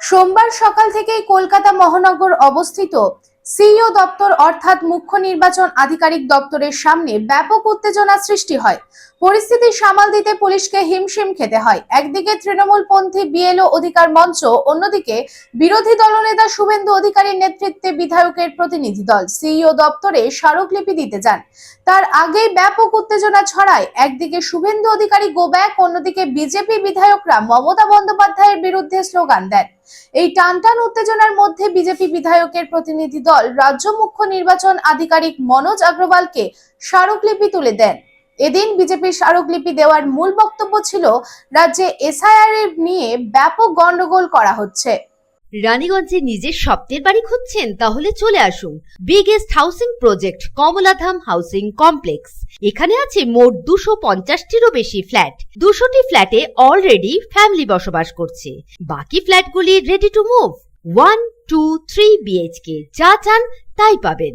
সোমবার সকাল থেকেই কলকাতা মহানগর অবস্থিত সিইও দপ্তর অর্থাৎ মুখ্য নির্বাচন আধিকারিক দপ্তরের সামনে ব্যাপক উত্তেজনা সৃষ্টি হয়। পরিস্থিতি সামাল দিতে পুলিশকে হিমশিম খেতে হয়। একদিকে তৃণমূলপন্থী বিএলও অধিকার মঞ্চ, অন্যদিকে বিরোধী দলনেতা শুভেন্দু অধিকারীর নেতৃত্বে বিধায়কের প্রতিনিধি দল। সিইও দপ্তরে স্মারকলিপি দিতে যান। তার আগেই ব্যাপক উত্তেজনা ছড়ায়। একদিকে শুভেন্দু অধিকারী গো ব্যাক, অন্যদিকে বিজেপি বিধায়করা মমতা বন্দ্যোপাধ্যায়ের বিরুদ্ধে স্লোগান দেন। এই টানটান উত্তেজনার মধ্যে বিজেপি বিধায়কের প্রতিনিধি দল রাজ্য মুখ্য নির্বাচন আধিকারিক মনোজ আগ্রওয়ালকে স্মারকলিপি তুলে দেন। এদিন বিজেপির স্মারকলিপি দেওয়ার মূল বক্তব্য ছিল, রাজ্যে এসআইআর নিয়ে ব্যাপক গন্ডগোল করা হচ্ছে। রানীগঞ্জে নিজের স্বপ্নের বাড়ি খুঁজছেন, তাহলে চলে আসুন। Biggest housing project Kamaladham housing complex এখানে আছে মোট দুশো পঞ্চাশটিরও বেশি ফ্ল্যাট দুশোটি ফ্ল্যাটে অলরেডি ফ্যামিলি বসবাস করছে। বাকি ফ্ল্যাটগুলি ready to move one two three BHK যা চান, তাই পাবেন।